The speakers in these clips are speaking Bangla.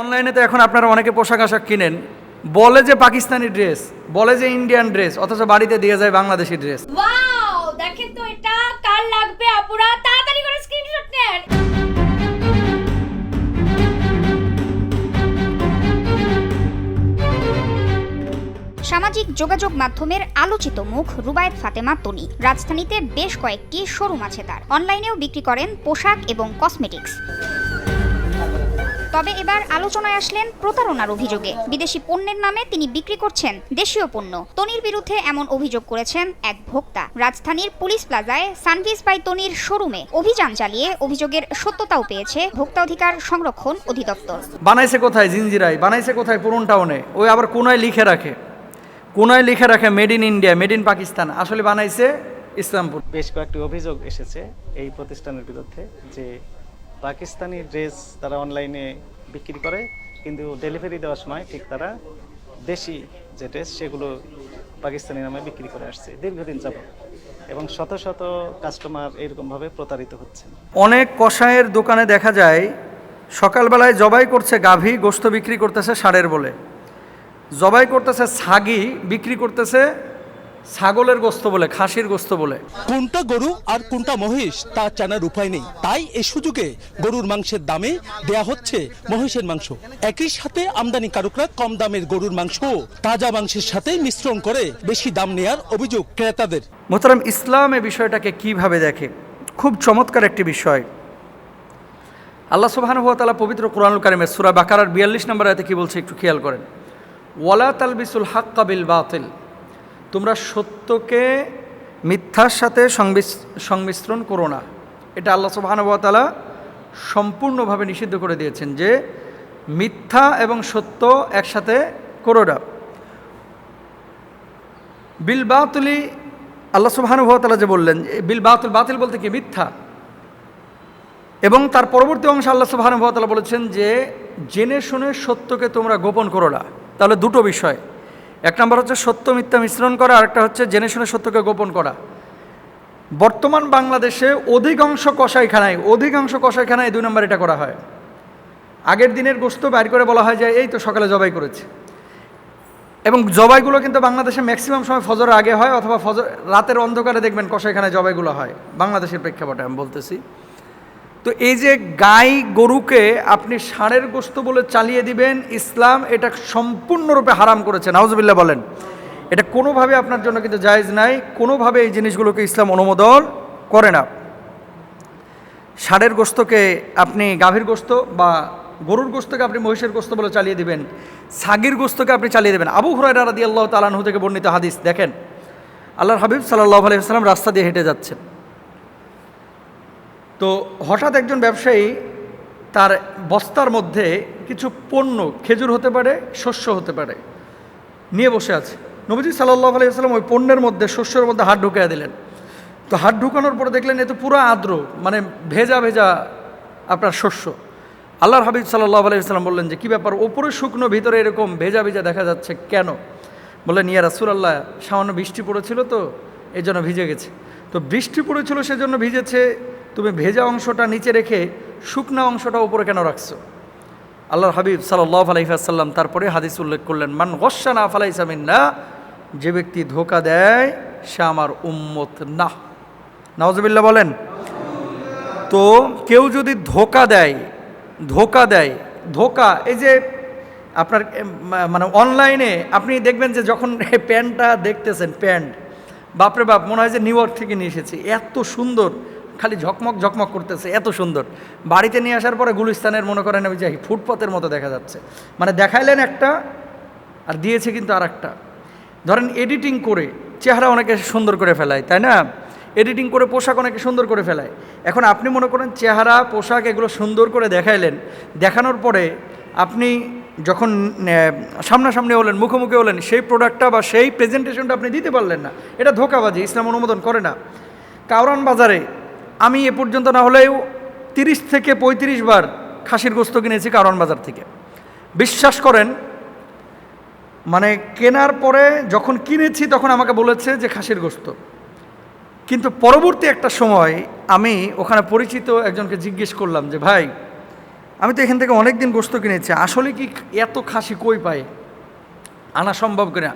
অনলাইনে তো এখন আপনারা অনেকে পোশাক আশাক কিনেন। বলে যে পাকিস্তানি ড্রেস বলে যে ইন্ডিয়ান ড্রেস অথচ বাড়িতে দিয়ে যায় বাংলাদেশি ড্রেস ওয়াও দেখেন তো এটা কার লাগবে আপুরা? তাড়াতাড়ি করে স্ক্রিনশট নেন। সামাজিক যোগাযোগ মাধ্যমের আলোচিত মুখ রুবায়েত ফাতেমা তনি। রাজধানীতে বেশ কয়েকটি শোরুম আছে তার। অনলাইনেও বিক্রি করেন পোশাক এবং কসমেটিক্স তবে এবার আলোচনায় আসলেন প্রতারণার অভিযোগে। বিদেশি পণ্যের নামে তিনি বিক্রি করছেন দেশীয় পণ্য। তনির বিরুদ্ধে এমন অভিযোগ করেছেন এক ভোক্তা। রাজধানীর পুলিশ প্লাজায় সানভিস বাই তনির শোরুমে অভিযান চালিয়ে অভিযোগের সত্যতাও পেয়েছে ভোক্তা অধিকার সংরক্ষণ অধিদপ্তর। বানাইছে কোথায়? জিঞ্জিরাই বানাইছে কোথায়? পুরন টাউনে। ওই আবার কোনায় লিখে রাখে। কোনায় লিখে রাখে made in India made in Pakistan. আসলে বানাইছে ইসলামপুর। বেশ কয়েকটি অভিযোগ এসেছে এই প্রতিষ্ঠানের বিরুদ্ধে যে পাকিস্তানি ড্রেস তারা অনলাইনে বিক্রি করে, কিন্তু ডেলিভারি দেওয়ার সময় ঠিক তারা দেশি যে ড্রেস সেগুলো পাকিস্তানি নামে বিক্রি করে আসছে দীর্ঘদিন যাবত এবং শত শত কাস্টমার এরকমভাবে প্রতারিত হচ্ছে অনেক কষায়ের দোকানে দেখা যায়, সকালবেলায় জবাই করছে গাভী, গোস্ত বিক্রি করতেছে ষাঁড়ের বলে। জবাই করতেছে ছাগি বিক্রি করতেছে ছাগলের গোস্ত বলে খাসির গোস্ত বলে। কোনটা গরু আর কোনটা মহিষ তা জানার উপায় নেই। তাই এই সুযোগে গরুর মাংসের দামে দেয়া হচ্ছে মহিষের মাংস। একই সাথে আমদানি কারকরা কম দামের গরুর মাংস তাজা মাংসের সাথে মিশ্রণ করে বেশি দাম নেয়ার অভিযোগ ক্রেতাদের। মোহতারাম ইসলাম এ বিষয়টাকে কীভাবে দেখে? খুব চমৎকার একটি বিষয়। আল্লাহ সুবহানাহু তালা পবিত্র কোরআনুল কারিমের সুরা বাকারার বিয়াল্লিশ নম্বর আয়তে কি বলছে একটু খেয়াল করেন। ওয়ালা তালবিসুল হাক কাবিল বাতিল। তোমরা সত্যকে মিথ্যার সাথে সংমিশ্রণ করো না। এটা আল্লাহ সুবহানাহু তালা সম্পূর্ণভাবে নিষিদ্ধ করে দিয়েছেন যে মিথ্যা এবং সত্য একসাথে করো না। বিল বাতুলি, আল্লাহ সুবহানুভতালা যে বললেন বিল বাতুল, বাতিল বলতে কি? মিথ্যা। এবং তার পরবর্তী অংশে আল্লাহ সুবহানুভতালা বলেছেন যে জেনে শুনে সত্যকে তোমরা গোপন করো না। তাহলে দুটো বিষয়। এক নম্বর হচ্ছে সত্য, মিথ্যা মিশ্রণ করা, আরেকটা হচ্ছে জেনে শুনে সত্যকে গোপন করা। বর্তমান বাংলাদেশে অধিকাংশ কষাইখানায় অধিকাংশ কষাইখানায় দুই নম্বর এটা করা হয়। আগের দিনের গোস্ত বাইর করে বলা হয় যে, এই তো সকালে জবাই করেছে। এবং জবাইগুলো কিন্তু বাংলাদেশে ম্যাক্সিমাম সময় ফজরের আগে হয়, অথবা ফজর রাতের অন্ধকারে দেখবেন কষাইখানে জবাইগুলো হয়, বাংলাদেশের প্রেক্ষাপটে আমি বলতেছি। তো এই যে গাই গরুকে আপনি ষাঁড়ের গোস্ত বলে চালিয়ে দিবেন, ইসলাম এটা সম্পূর্ণরূপে হারাম করেছে। নাউজবিল্লা বলেন। এটা কোনোভাবে আপনার জন্য কিন্তু জায়েজ নাই, কোনোভাবে এই জিনিসগুলোকে ইসলাম অনুমোদন করে না। ষাঁড়ের গোস্তকে আপনি গাভীর গোস্ত বা গরুর গোস্তকে আপনি মহিষের গোস্ত বলে চালিয়ে দিবেন সাগির গোস্তকে আপনি চালিয়ে দেবেন। আবু হুরায়রা রাদি আল্লাহ তালাহু থেকে বর্ণিত হাদিস, দেখেন। আল্লাহর হাবিব সাল্লাহ আলাইসাল্লাম রাস্তা দিয়ে হেঁটে যাচ্ছেন। তো হঠাৎ একজন ব্যবসায়ী তার বস্তার মধ্যে কিছু পণ্য, খেজুর হতে পারে, শস্য হতে পারে, নিয়ে বসে আছে। নবীজি সাল্লাহ আলাইসাল্লাম ওই পণ্যের মধ্যে, শস্যের মধ্যে হাত ঢুকিয়ে দিলেন। তো হাত ঢুকানোর পরে দেখলেন এ তো পুরো আর্দ্র মানে ভেজা ভেজা আপনার শস্য। আল্লাহর হাবিব সাল্লাহ আলাইসাল্লাম বললেন যে, কী ব্যাপার? ওপরে শুকনো, ভিতরে এরকম ভেজা ভেজা দেখা যাচ্ছে কেন? বললেন, ইয়া রাসুলাল্লাহ, সামান্য বৃষ্টি পড়েছিল তো এই জন্য ভিজে গেছে। তো বৃষ্টি পড়েছিল, সেজন্য ভিজেছে তুমি ভেজা অংশটা নিচে রেখে শুকনা অংশটা উপরে কেন রাখছো? আল্লাহর হাবিব সাল্লাহ আলাইসাল্লাম তারপরে হাদিস উল্লেখ করলেন, মান গসানা ফালাইসামিন না যে ব্যক্তি ধোকা দেয়, সে আমার উম্মত না। নওয়াজবিল্লা বলেন। তো কেউ যদি ধোকা দেয় ধোকা দেয়, ধোকা, এই যে আপনার মানে অনলাইনে আপনি দেখবেন যে যখন প্যান্টটা দেখতেছেন, প্যান্ট, বাপরে বাপ, মনে হয় যে নিউ ইয়র্ক থেকে নিয়ে এসেছি, এত সুন্দর খালি ঝকমক ঝকমক করতেছে, এত সুন্দর। বাড়িতে নিয়ে আসার পরে গুলিস্তানের মনে করেন আমি যাই ফুটপাতের মতো দেখা যাচ্ছে। মানে দেখাইলেন একটা, আর দিয়েছে কিন্তু আর একটা ধরেন এডিটিং করে চেহারা অনেকে সুন্দর করে ফেলায়, তাই না? এডিটিং করে পোশাক অনেকে সুন্দর করে ফেলায়। এখন আপনি মনে করেন চেহারা, পোশাক এগুলো সুন্দর করে দেখাইলেন, দেখানোর পরে আপনি যখন সামনাসামনি হলেন, মুখোমুখি হলেন, সেই প্রোডাক্টটা বা সেই প্রেজেন্টেশনটা আপনি দিতে পারলেন না। এটা ধোকাবাজি, ইসলাম অনুমোদন করে না। কাউরান বাজারে আমি এ পর্যন্ত না হলেও তিরিশ থেকে পঁয়ত্রিশ বার খাসির গোস্ত কিনেছি কারণ বাজার থেকে। বিশ্বাস করেন মানে কেনার পরে যখন কিনেছি তখন আমাকে বলেছে যে খাসির গোস্ত। কিন্তু পরবর্তী একটা সময় আমি ওখানে পরিচিত একজনকে জিজ্ঞেস করলাম যে, ভাই, আমি তো এখান থেকে অনেক দিন গোস্ত কিনেছি, আসলে কি এত খাসি কই পাই? আনা সম্ভব কিনা?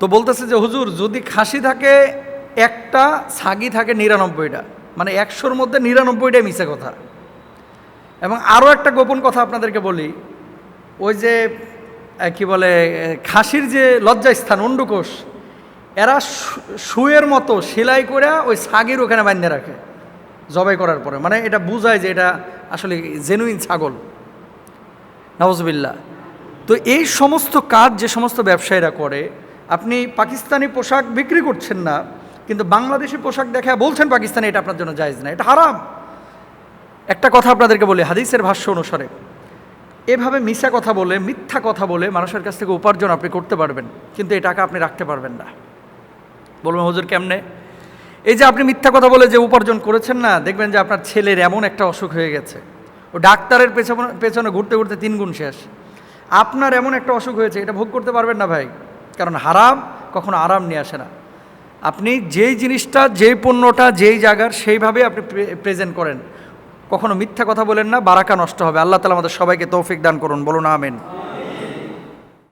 তো বলতেছে যে, হুজুর, যদি খাসি থাকে একটা ছাগি থাকে নিরানব্বইটা। মানে একশোর মধ্যে নিরানব্বইটাই মিশে কথা। এবং আরও একটা গোপন কথা আপনাদেরকে বলি, ওই যে কি বলে খাসির যে লজ্জাস্থান, অন্ডকোষ, এরা শুয়ের মতো সেলাই করে ওই ছাগির ওখানে বাঁধে রাখে, জবাই করার পরে। মানে এটা বোঝায় যে এটা আসলে জেনুইন ছাগল। নওয়াজবিল্লা তো এই সমস্ত কাজ, যে সমস্ত ব্যবসায়ীরা করে, আপনি পাকিস্তানি পোশাক বিক্রি করছেন না কিন্তু বাংলাদেশি পোশাক দেখা বলছেন পাকিস্তানি, এটা আপনার জন্য জায়েজ না, এটা হারাম। একটা কথা আপনাদেরকে বলি, হাদিসের ভাষ্য অনুসারে, এভাবে মিশা কথা বলে, মিথ্যা কথা বলে মানুষের কাছ থেকে উপার্জন আপনি করতে পারবেন, কিন্তু এই টাকা আপনি রাখতে পারবেন না। বলবেন, হুজুর, কেমনে? এই যে আপনি মিথ্যা কথা বলে যে উপার্জন করেছেন না, দেখবেন যে আপনার ছেলের এমন একটা অসুখ হয়ে গেছে। ও ডাক্তারের পেছনে পেছনে ঘুরতে ঘুরতে তিন গুণ শেষ। আপনার এমন একটা অসুখ হয়েছে, এটা ভোগ করতে পারবেন না ভাই, কারণ হারাম, কখনো আরাম নিয়ে আসে না। আপনি যেই জিনিসটা, যেই পণ্যটা, যেই জায়গার সেইভাবে আপনি প্রেজেন্ট করেন। কখনো মিথ্যা কথা বলেন না, বারাকা নষ্ট হবে। আল্লাহ তালা আমাদের সবাইকে তৌফিক দান করুন। বলুন, আমেন।